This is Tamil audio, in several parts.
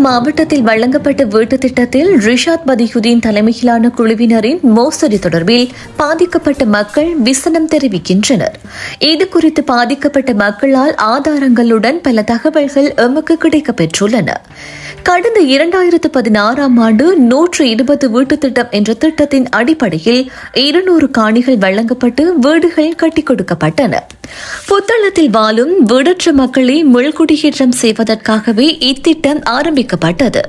மாவட்டத்தில் வழங்கப்பட்ட வீட்டு திட்டத்தில் ரிஷாத் பதியுதீன் தலைமையிலான குழுவினரின் மோசடி தொடர்பில் பாதிக்கப்பட்ட மக்கள் விசனம் தெரிவிக்கின்றனர். இது குறித்து பாதிக்கப்பட்ட மக்களால் ஆதாரங்களுடன் பல தகவல்கள் எமக்கு கிடைக்கப்பெற்றுள்ளன. கடந்த இரண்டாயிரத்து பதினாறாம் ஆண்டு நூற்று இருபது வீட்டு திட்டம் என்ற திட்டத்தின் அடிப்படையில் இருநூறு காணிகள் வழங்கப்பட்டு வீடுகள் கட்டிக் கொடுக்கப்பட்டன. புத்தளத்தில் வாழும் வீடற்ற மக்களை முள்குடியேற்றம் செய்வதற்காகவே இத்திட்டம் ஆரம்பிக்கப்பட்டது.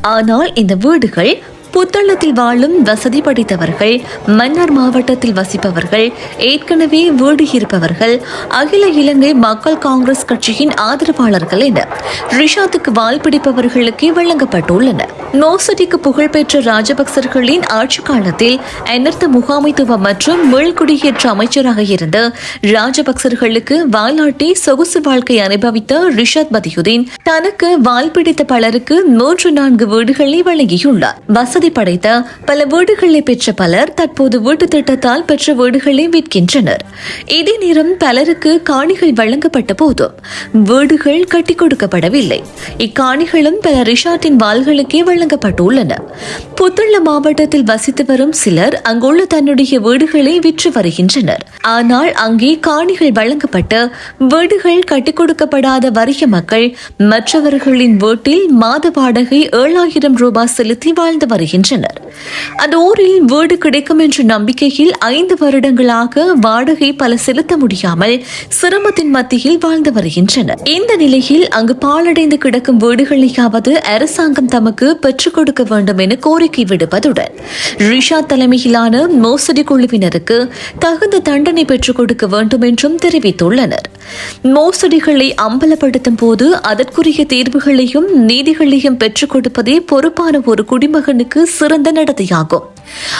ஆனால் இந்த வீடுகள் புத்தளத்தில் வாழும் வசதி படைத்தவர்கள் மன்னார் மாவட்டத்தில் வசிப்பவர்கள் ஏற்கனவே வீடு இருப்பவர்கள் அகில இலங்கை மக்கள் காங்கிரஸ் கட்சியின் ஆதரவாளர்கள் என ரிஷாத்துக்கு வால் பிடிப்பவர்களுக்கு வழங்கப்பட்டுள்ளன. நோசடிக்கு புகழ்பெற்ற ராஜபக்சர்களின் ஆட்சி காலத்தில் அனர்த்த முகாமைத்துவ மற்றும் மீள்குடியேற்ற அமைச்சராக இருந்த ராஜபக்சர்களுக்கு வாலாட்டி சொகுசு வாழ்க்கை அனுபவித்த ரிஷாத் பதியுதீன் தனக்கு வால் பிடித்த பலருக்கு நூற்று நான்கு வீடுகளை வழங்கியுள்ளார். வசதி சாதனை படைத்த பல வீடுகளை பெற்ற பலர் தற்போது வீட்டு திட்டத்தால் பெற்ற வீடுகளை விற்கின்றனர். இதே நேரம் பலருக்கு காணிகள் வழங்கப்பட்ட போதும் வீடுகள் கட்டி கொடுக்கப்படவில்லை. இக்காணிகளும் பல ரிஷார்ட்டின் வாள்களுக்கே வழங்கப்பட்டுள்ளன. புத்துள்ள மாவட்டத்தில் வசித்து வரும் சிலர் அங்குள்ள தன்னுடைய வீடுகளை விற்று வருகின்றனர். ஆனால் அங்கே காணிகள் வழங்கப்பட்டு வீடுகள் கட்டிக் கொடுக்கப்படாத வறிய மக்கள் மற்றவர்களின் வீட்டில் மாத வாடகை ஏழாயிரம் ரூபாய் செலுத்தி வாழ்ந்து வருகின்றனர் அந்த ஊரில் வீடு கிடைக்கும் என்ற நம்பிக்கையில் ஐந்து வருடங்களாக வாடகை பல செலுத்த முடியாமல் சிரமத்தின் மத்தியில் வாழ்ந்து வருகின்றனர். இந்த நிலையில் அங்கு பாலடைந்து கிடக்கும் வீடுகளையாவது அரசாங்கம் தமக்கு பெற்றுக் கொடுக்க வேண்டும் என கோரிக்கை விடுப்பதுடன் ரிஷா தலைமையிலான மோசடி குழுவினருக்கு தகுந்த தண்டனை பெற்றுக் கொடுக்க வேண்டும் என்றும் தெரிவித்துள்ளனர். மோசடிகளை அம்பலப்படுத்தும் போது அதற்குரிய தீர்வுகளையும் நீதிகளையும் பெற்றுக் கொடுப்பதே பொறுப்பான ஒரு குடிமகனுக்கு சிறந்த நடத்தையாகும்.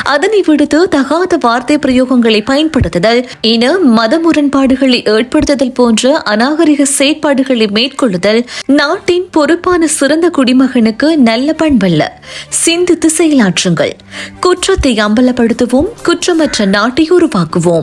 அதனை விடுத்து தகாத வார்த்தை பிரயோகங்களை பயன்படுத்துதல் இன மத முரண்பாடுகளை ஏற்படுத்துதல் போன்ற அநாகரிக செயற்பாடுகளை மேற்கொள்ளுதல் நாட்டின் பொறுப்பான சிறந்த குடிமகனுக்கு நல்ல பண்பல்ல. சிந்தித்து செயலாற்றுங்கள். குற்றத்தை அம்பலப்படுத்துவோம் குற்றமற்ற நாட்டை உருவாக்குவோம்.